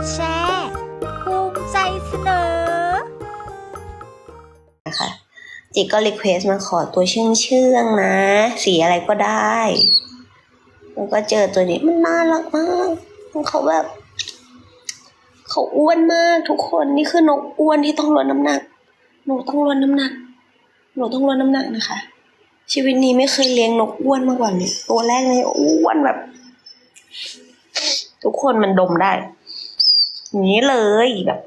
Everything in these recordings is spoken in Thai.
ดแชร์ภูมิใจเสนอนะคะจิก็รีเควสมาขอตัวเชื่องเชื่องๆนะ สีอะไรก็ได้แล้วก็เจอตัวนี้มันน่ารักมากเขาแบบ เขาอ้วนมากทุกคนนี่คือนกอ้วนที่ต้องลดน้ำหนัก หนูต้องลดน้ำหนัก หนูต้องลดน้ำหนักนะคะ ชีวิตนี้ไม่เคยเลี้ยงนกอ้วนมาก่อนเลยตัวแรกเลยอ้วนแบบ ทุกคนมันดมได้ อย่างนี้เลยแบบ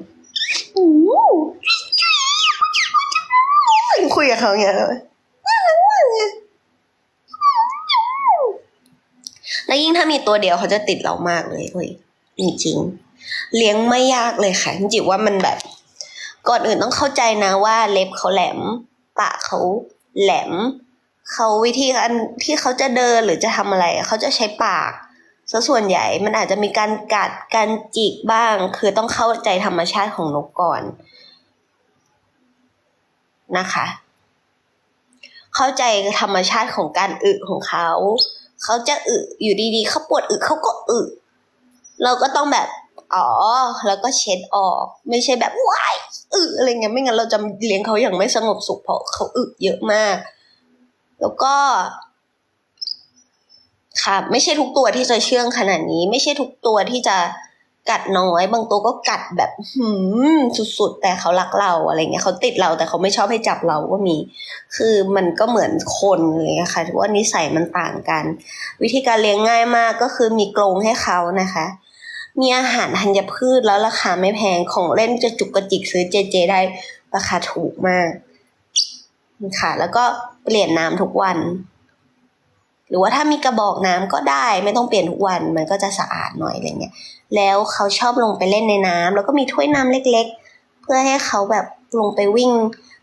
อู้หูคุยกับเขาอย่างเงี้ยเลยแล้วยิ่งถ้ามีตัวเดียวเขาจะติดเรามากเลยเฮ้ยจริงๆ เลี้ยงไม่ยากเลยค่ะจริงๆว่ามันแบบ ก่อนอื่นต้องเข้าใจนะว่าเล็บเขาแหลม ปากเขาแหลมเขาวิธีการที่เขาจะเดินหรือจะทำอะไรเขาจะใช้ปาก ซะส่วนใหญ่มันอาจจะมีการกัดการจิกบ้าง คือต้องเข้าใจธรรมชาติของนกก่อนนะคะ เข้าใจธรรมชาติของการอึของเขา เขาจะอึอยู่ดีๆเขาปวดอึเขาก็อึเราก็ต้องแบบอ๋อ แล้วก็เช็ดออก ไม่ใช่แบบว้ายอึอะไรเงี้ยไม่งั้นเราจะเลี้ยงเขาอย่างไม่สงบสุขเพราะเขาอึเยอะมาก แล้วก็ ค่ะ ไม่ใช่ทุกตัวที่จะเชื่องขนาดนี้ ไม่ใช่ทุกตัวที่จะกัดน้อย บางตัวก็กัดแบบหืมสุดๆ แต่เขารักเราอะไรเงี้ยเขาติดเราแต่เขาไม่ชอบให้จับเราก็มี คือมันก็เหมือนคนเงี้ยค่ะว่านิสัยมันต่างกัน วิธีการเลี้ยงง่ายมากก็คือมีกรงให้เขานะคะ มีอาหารธัญพืชแล้วราคาไม่แพงของเล่นจะจุกกระจิกซื้อเจเจได้ราคาถูกมากค่ะ แล้วก็เปลี่ยนน้ำทุกวัน หรือว่าถ้ามีกระบอกน้ำก็ได้ไม่ต้องเปลี่ยนทุกวันมันก็จะสะอาดหน่อยอะไรเงี้ยแล้วเขาชอบลงไปเล่นในน้ำแล้วก็มีถ้วยน้ำเล็ก ๆ เพื่อให้เขาแบบลงไปวิ่ง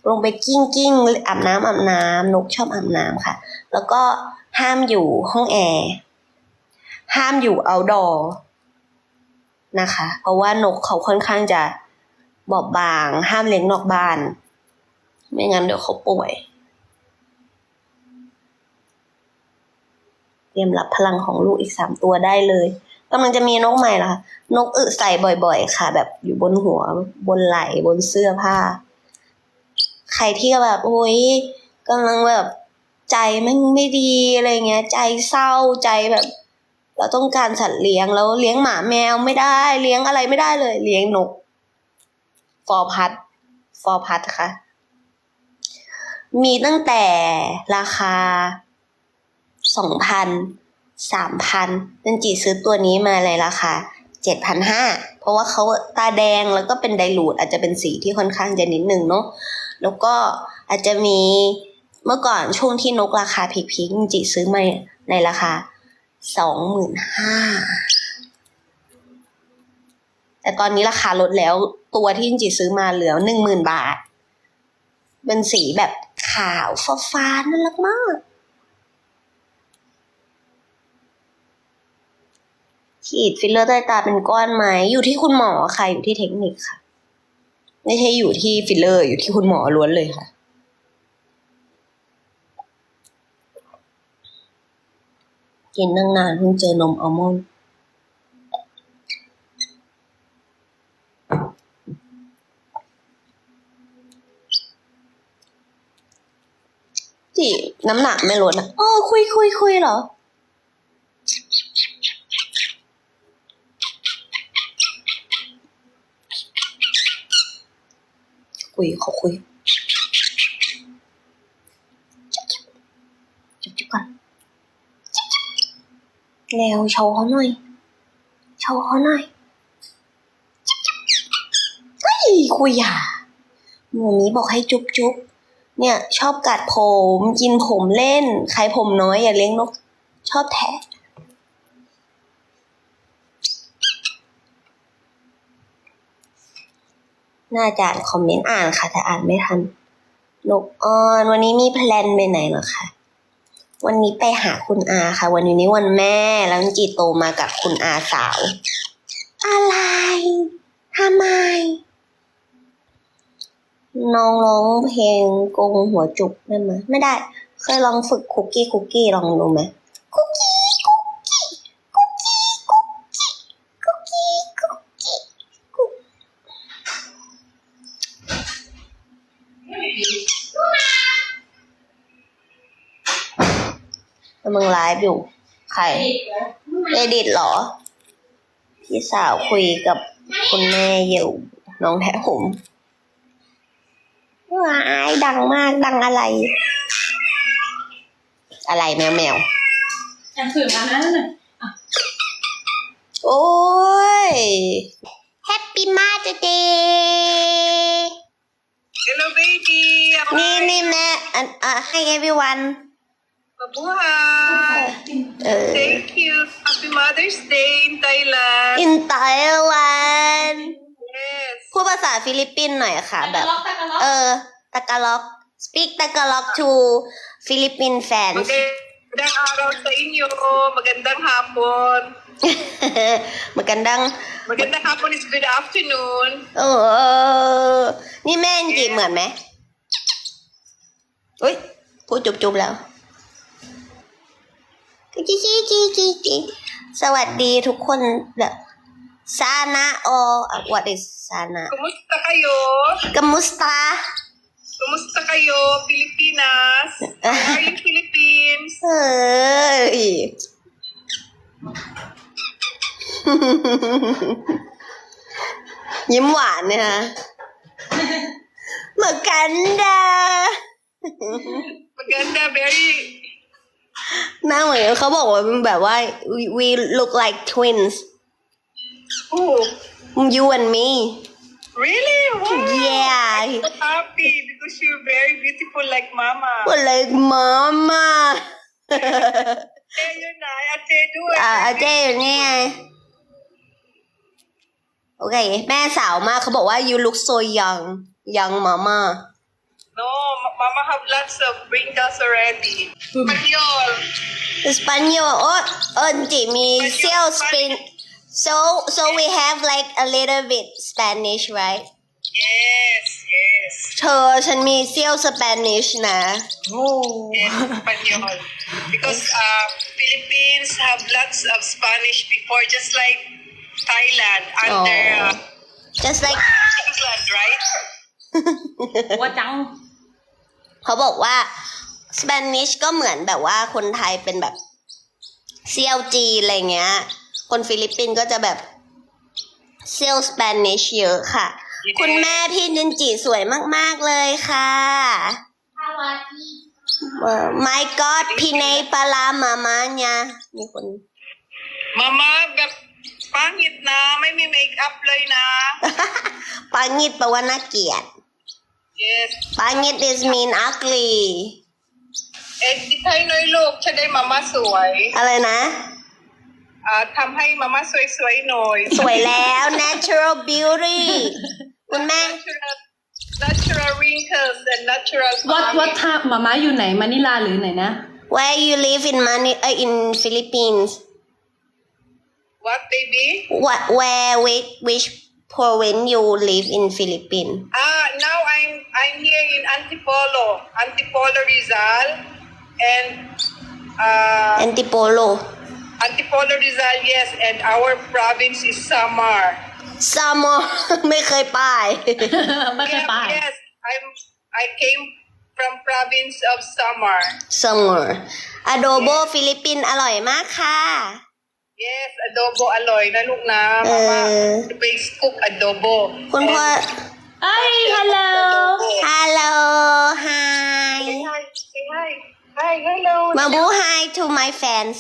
ลงไปกิ้งกิ้งอาบน้ำอาบน้ำนกชอบอาบน้ำค่ะ แล้วก็ห้ามอยู่ห้องแอร์ห้ามอยู่ outdoor นะคะ เพราะว่านกเขาค่อนข้างจะบอบบาง ห้ามเลี้ยงนอกบ้าน ไม่งั้นเดี๋ยวเขาป่วย เต รียมรับพลังของลูกอีกสามตัวได้เลยกำลังจะมีนกใหม่ละค่ะนกอึใส่บ่อยๆ ค่ะ แบบอยู่บนหัว บนไหล่บนเสื้อผ้า ใครที่แบบโอ้ยกำลังแบบใจมันไม่ดีอะไรเงี้ย ใจเศร้าใจแบบ เราต้องการสัตว์เลี้ยงแล้วเลี้ยงหมาแมวไม่ได้ เลี้ยงอะไรไม่ได้เลย เลี้ยงนก ฟอร์พัดฟอร์พัดค่ะ มีตั้งแต่ราคา สองพันสามพันนันจีซื้อตัวนี้มาเลยราคาเจ็ดพันห้าเพราะว่าเขาตาแดงแล้วก็เป็นไดรูดอาจจะเป็นสีที่ค่อนข้างจะนิดหนึ่งเนาะแล้วก็อาจจะมีเมื่อก่อนช่วงที่นกราคาพีคๆนันจีซื้อมาในราคาสองหมื่นห้าแต่ตอนนี้ราคาลดแล้วตัวที่จินจิซื้อมาเหลือหนึ่งหมื่นบาท เป็นสีแบบขาวฟ้าฟ้าๆน่ารักมาก ฉีดฟิลเลอร์ใต้ตาเป็นก้อนไหมอยู่ที่คุณหมอค่ะอยู่ที่เทคนิคค่ะ ไม่ใช่อยู่ที่ฟิลเลอร์ อยู่ที่คุณหมอล้วนเลยค่ะกินตั้งนานเพิ่งเจอนมอัลมอนด์ที่น้ำหนักไม่ลดนะอ๋อคุยคุยคุยเหรอ คุยเขาคุยจุ๊บจุ๊บจุ๊บจุ๊บก่อนเร็วโชว์เขาหน่อยโชว์เขาหน่อยเฮ้ยคุยอะหมูนี้บอกให้จุ๊บจุ๊บเนี่ย ชอบกัดผม กินผมเล่น ใครผมน้อยอย่าเลี้ยงนก ชอบแทะ น่าจะอ่านคอมเมนต์อ่านค่ะ แต่อ่านไม่ทันนกออนวันนี้มีแพลนไปไหนหรอคะวันนี้ไปหาคุณอาค่ะ วันนี้วันแม่ แล้วจีโตมากับคุณอาสาว อะไรทำไม น้องร้องเพลงกงหัวจุกได้ไหมไม่ได้ เคยลองฝึกคุกกี้คุกกี้ลองดูไหมคุกกี้ กำลังไลฟ์อยู่ ใครเอดิตเหรอ พี่สาวคุยกับคุณแม่อยู่น้องแท้ผมว้ายดังมากดังอะไร อะไรแมวแมวอ่านสื่อมานะนั่นน่ะโอ้ย Happy Mother's Day Hello, baby. Ako นี่นี่แม่อะอะให้ everyone Mabuhay. เออ Thank you. Happy Mother's Day in Thailand. in Thailand Yes. พูดภาษาฟิลิปปินส์หน่อยค่ะ แบบตะกะล็อกตะกะล็อกเออตะกาล็อก speak ตะกาล็อก to Philippine fans Magandang araw sa inyo. Magandang hapon. magandang Magandang hapon is good afternoon. เออ นี่แม่จริงๆเหมือนไหมอุ้ยพูดจุบๆแล้ว จีจีจีจีจีสวัสดีทุกคนแบบซานะโอ what is ซานะ Kumusta kayo? กัมุสตา Kumusta kayo, Pilipinas? How are you, Philippines? เฮ้ย ยิ้มหวานเนี่ยฮะเหมือนกันดา Maganda, very... หน้าเหมือนเขาบอกว่าแบบว่า we, we look like twins Oh, you and me really? Wow. yeah I'm so happy because you're very beautiful like Mama. we're like mama Eh, yun na. Ate, do it. อ่าอาเจ๊อยู่นี่ไงโอเค แม่สาวมากเขาบอกว่า you look so young young mama No, ma- Mama have lots of wrinkles already. Panyol. Espanol โอ้เอิญจิมีเซี่ยวสเปน so so we have like a little bit Spanish right Yes, yes. เธอฉันมีเซี่ยวสเปนิชนะ Yes, Panyol. Because uh, Philippines have lots of Spanish before, just like Thailand under uh, just like England, right? หัวจัง เขาบอกว่าสเปนิชก็เหมือนแบบว่าคนไทยเป็นแบบเซียวจีนอะไรเงี้ย คนฟิลิปปินส์ก็จะแบบเซียวสเปนิชเยอะค่ะ คุณแม่พี่จินจีสวยมาก ๆ เลยค่ะเออ my god พี่เนยปลาลามามาเนี่ยมีคน Mama, แบบ pangit na, may may makeup lay na. ปางิดแปลว่าน่าเกลียด Yes. ปางิด is mean ugly Eh, di tayo noy look, siya day mama suway. อะไรนะ อ่าทำให้มาม่าสวยๆหน่อย สวยแล้ว natural beauty คุณแม่ natural natural wrinkles and natural วัด farming. วัดท่ามาม่าอยู่ไหนมะนิลาหรือไหนนะ where you live in Mani uh, in Philippines What baby? what where which which province you live in Philippines Ah, now I'm I'm here in Antipolo, Antipolo Rizal, and uh, Antipolo Antipolo Rizal, yes, and our province is Samar. Samo ไม่เคยไป ไม่เคยไป yes, I'm I came from province of Samar. Summer adobo ฟิลิปปินส์อร่อยมากค่ะ Yes, adobo aloy na look na Eh. mama. Base cook adobo. คุณพ่อ And เอ้ยฮัลโหล adobo. hello hi Say hi. Say hi. Hi, hello. มาบู hi to my fans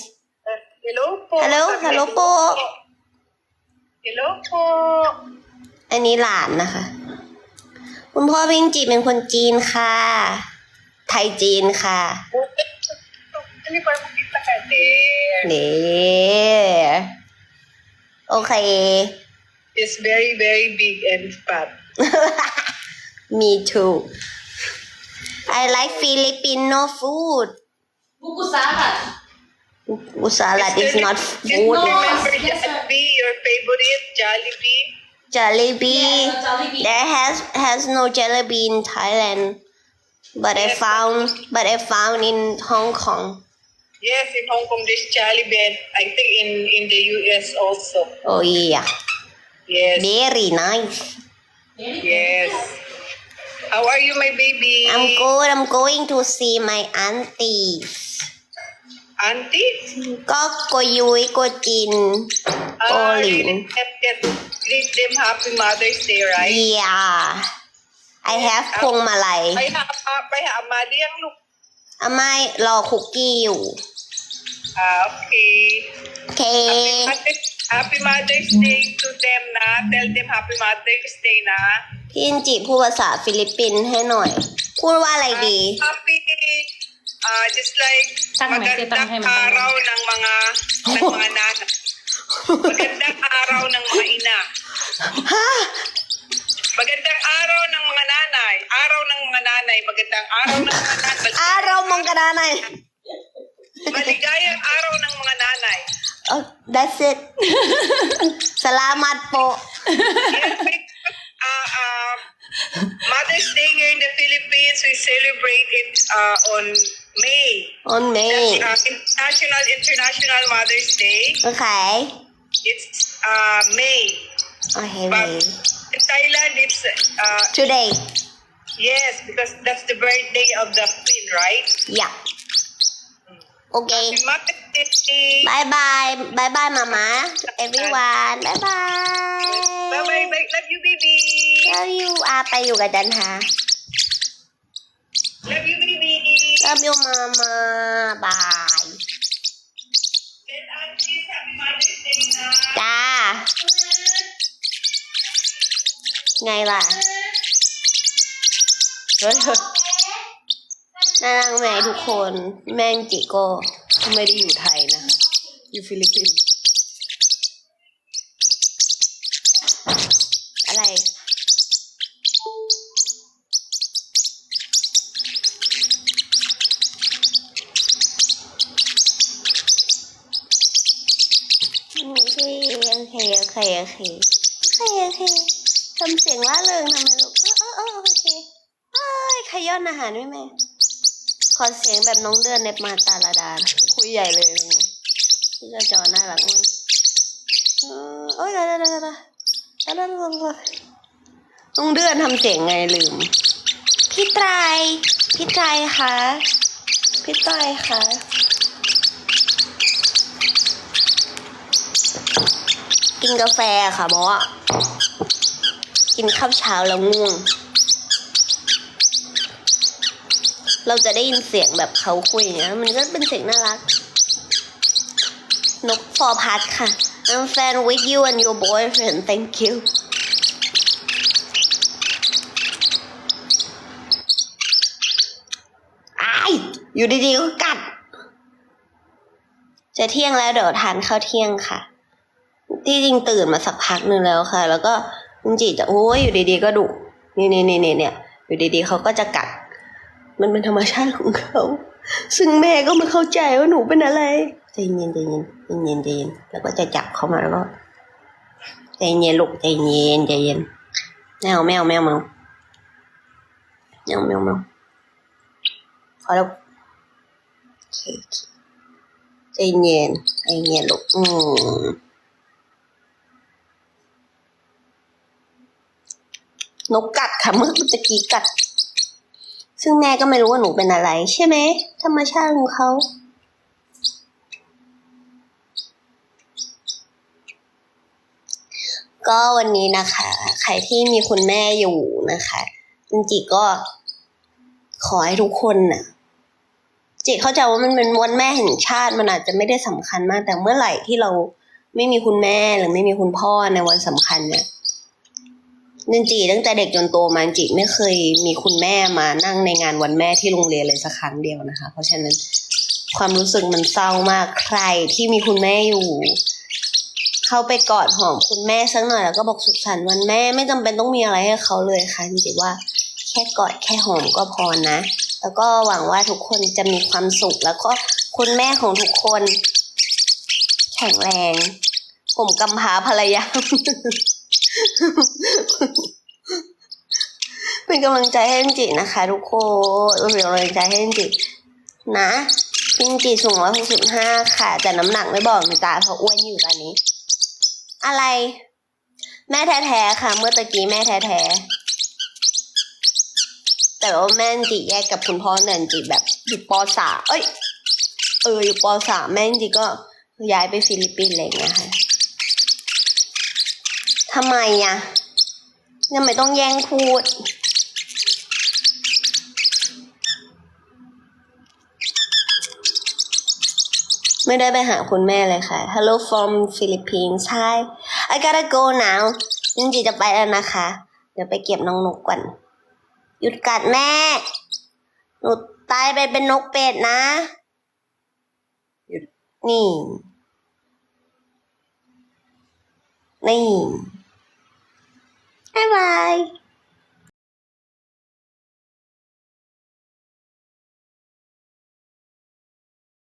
Uh, hello po. Hello, Sabi, hello po. Hello po. อันนี้หลานนะคะ คุณพ่อพิงจีเป็นคนจีนค่ะ ไทยจีนค่ะ Hindi ko makita ka din. นี่โอเค It's very, very big and fat. Me too. I like Filipino food. Buko salad. Buko salad is not food. Remember yes, sir. Jollibee, your favorite Jollibee? Jollibee. Yes, Jollibee. There has has no Jollibee in Thailand, but yes. I found but I found in Hong Kong. Yes, in Hong Kong there's Jollibee. I think in in the US also. Oh yeah. Yes. Very nice. Yes. How are you, my baby? I'm good I'm going to see my aunties auntie? ก็โกยุยโกจิน Ah, Pauline. you didn't get greet them happy Mother's Day, right? yeah I have พวงมาลัยไปหาไปหามาเลี้ยงลูกอาไม่รอคุกกี้อยู่ อ่าโอเค โอเค Happy Mother's- Happy Mother's Day to them นะ Tell them Happy Mother's Day นะ พี่อินจิพูดภาษาฟิลิปปินส์ให้หน่อย พูดว่าอะไรดี Happy ah just like Tang, may magandang tang, hay, magandang. araw ng mga ng mga nanay. magandang araw ng mga ina. ha? Magandang araw ng mga nanay. Araw ng mga nanay. Magandang araw ng mga nanay. Araw mong kananay. Maligayang araw that's it. Salamat po. uh, uh, Mother's Day here in the Philippines, we celebrate it uh, on May. On May. That's, uh, National International Mother's Day. Okay. It's uh, May. Okay, But May. in Thailand, it's uh, Today. yes, because that's the birthday of the queen, right? Yeah. โอเคบายบายบายบายมาม่า everyone บายบายบายบาย love you baby love you อาไปอยู่กับดันหา love you baby love you mama bye จ้า ไงล่ะ น่ารักไหมทุกคนแม่งจิโก้ไม่ได้อยู่ไทยนะคะอยู่ฟิลิปปินส์อะไร โอเคโอเคโอเคโอเคโอเคโอเคทำเสียงล่าเริงทำไมลูกเออเออเออโอเคเอ้ยขย้อนอาหารด้วยแม่ คอนเสียงแบบน้องเดือนในมาตาลาดา คุยใหญ่เลยพี่ก็จอน่ารักมากโอ้ยได้ได้ได้ได้ได้ได้น้องเดือนทำเสียงไงลืม พี่ไตรพี่ไตรคะพี่ไตรคะกินกาแฟค่ะบอกินข้าวเช้าแล้วง่วง เราจะได้ยินเสียงแบบเขาคุยอย่างเงี้ยมันก็เป็นเสียงน่ารัก นกฟอร์พัดค่ะ I'm fan with you and your boyfriend thank you อ้ายอยู่ดีๆก็กัด จะเที่ยงแล้วเดี๋ยวทานข้าวเที่ยงค่ะ ที่จริงตื่นมาสักพักหนึ่งแล้วค่ะ แล้วก็ลุงจิจะโอ้ยอยู่ดีๆก็ดุนี่นี่นี่นี่เนี่ยอยู่ดีๆเขาก็จะกัด มันเป็นธรรมชาติของเขา ซึ่งแม่ก็ไม่เข้าใจว่าหนูเป็นอะไรใจเย็นใจเย็นใจเย็นใจเย็นแล้วก็จะจับเขามาแล้วก็ใจเย็นลูกใจเย็นใจเย็นแมวแมวแมวแมวแมวแมวแมวพอแล้วเคใจเย็นใจเย็นลูกอืมนกกัดค่ะเมื่อตะกี้กัด ซึ่งแม่ก็ไม่รู้ว่าหนูเป็นอะไร ใช่ไหมธรรมชาติของเขาก็วันนี้นะคะ ใครที่มีคุณแม่อยู่นะคะจริงๆก็ขอให้ทุกคนน่ะจิเข้าใจว่ามันเป็นวันแม่แห่งชาติมันอาจจะไม่ได้สำคัญมาก แต่เมื่อไหร่ที่เราไม่มีคุณแม่หรือไม่มีคุณพ่อในวันสำคัญเนี่ย นินจีตั้งแต่เด็กจนโตมานินจีไม่เคยมีคุณแม่มานั่งในงานวันแม่ที่โรงเรียนเลยสักครั้งเดียวนะคะ เพราะฉะนั้นความรู้สึกมันเศร้ามากใครที่มีคุณแม่อยู่ เข้าไปกอดหอมคุณแม่สักหน่อยแล้วก็บอกสุขสันต์วันแม่ไม่จำเป็นต้องมีอะไรให้เขาเลยค่ะจริงๆว่าแค่กอดแค่หอมก็พอนะ แล้วก็หวังว่าทุกคนจะมีความสุข แล้วก็คุณแม่ของทุกคน แข็งแรง ผมกำพร้าภรรยา เป็นกำลังใจให้จินะคะ ทุกคนเป็นกำลังใจให้จินะพิงจีสูงร้อยหกสิบห้าค่ะ แต่น้ำหนักไม่บอกนะจ๊ะเพราะอ้วนอยู่ตอนนี้ อะไร แม่แท้ๆค่ะ เมื่อตะกี้แม่แท้ๆแต่ว่าแม่จิแยกกับคุณพ่อเนินจิแบบอยู่ปสามเอ้ยปอออยู่ปสามแม่จริก็ย้ายไปฟิลิปปินส์อะไรอย่างเงี้ยค่ะ ทำไมอะทำไมต้องแย่งพูด ไม่ได้ไปหาคุณแม่เลยค่ะ Hello from Philippines Hi I gotta go now จริงๆจะไปแล้วนะคะ เดี๋ยวไปเก็บน้องนกก่อน หยุดกัดแม่ หนูตายไปเป็นนกเป็ดนะหยุดนี่ นี่ บ๊ายบาย